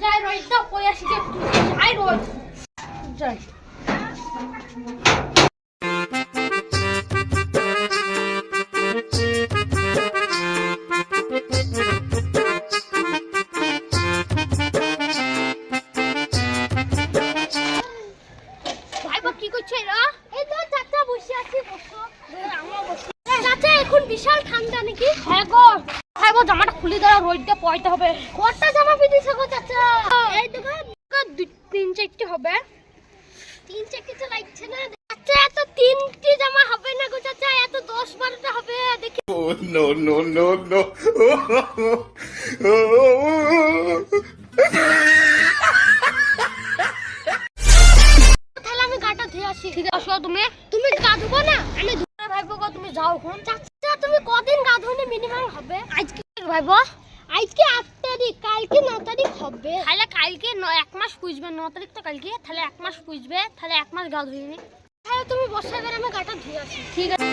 যাই রোজ দাও কই আসি যে আই রোজ যাই। কি করছে এরা? এই তো চাচা বসে আছি বসো। আমরা বসে। চাচা এখন বিশাল ঠান্ডা নাকি? হ্যাঁ গো গো জামাটা খুলে দাও রোদটা পয়তে হবে। কটা জামা পিটিছে গো চাচা? এই দেখো দুই তিন চারটি হবে। তিন চারটি তো লাগছে না। চাচা এত তিনটি জামা হবে না গো চাচা এত দশ বারোটা হবে দেখি। no, no, no, no. তাহলে আমি গাটা ধুয়ে আসি। ঠিক আছে তুমি। তুমি গা ধুবো না? আমি ধুয়ে ভাইবো তুমি যাও এখন। চাচা তুমি কদিন গা ধুলে মিনিমাম হবে? আজকে ভাইবো? আজকে আট তারিখ কালকে ন তারিখ হবে। তাহলে কালকে ন এক মাস পুজবে ন তারিখ তো কালকে। তাহলে এক মাস পুজবে তাহলে এক মাস গা ধুয়ে নি। তাহলে তুমি বসে করে আমি গাটা ধুয়ে আসি। ঠিক আছে।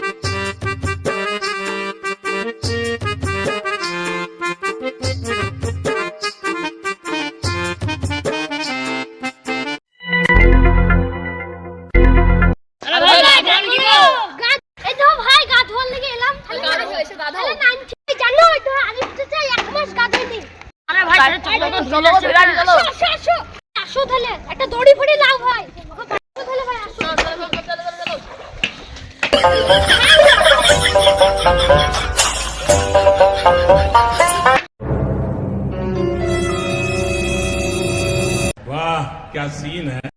গা- এই তো ভাই গা ধোয়ার লেগে এলাম। তাহলে তাহলে নাইনটি জানো তো আরে চাচা এক মাস গা ধুইনি আরে ভাই চলো চলো চলো আসো আসো আসো তাহলে একটা দড়ি ফড়ি লাও ভাই আসো তাহলে ভাই আসো वाह क्या सीन है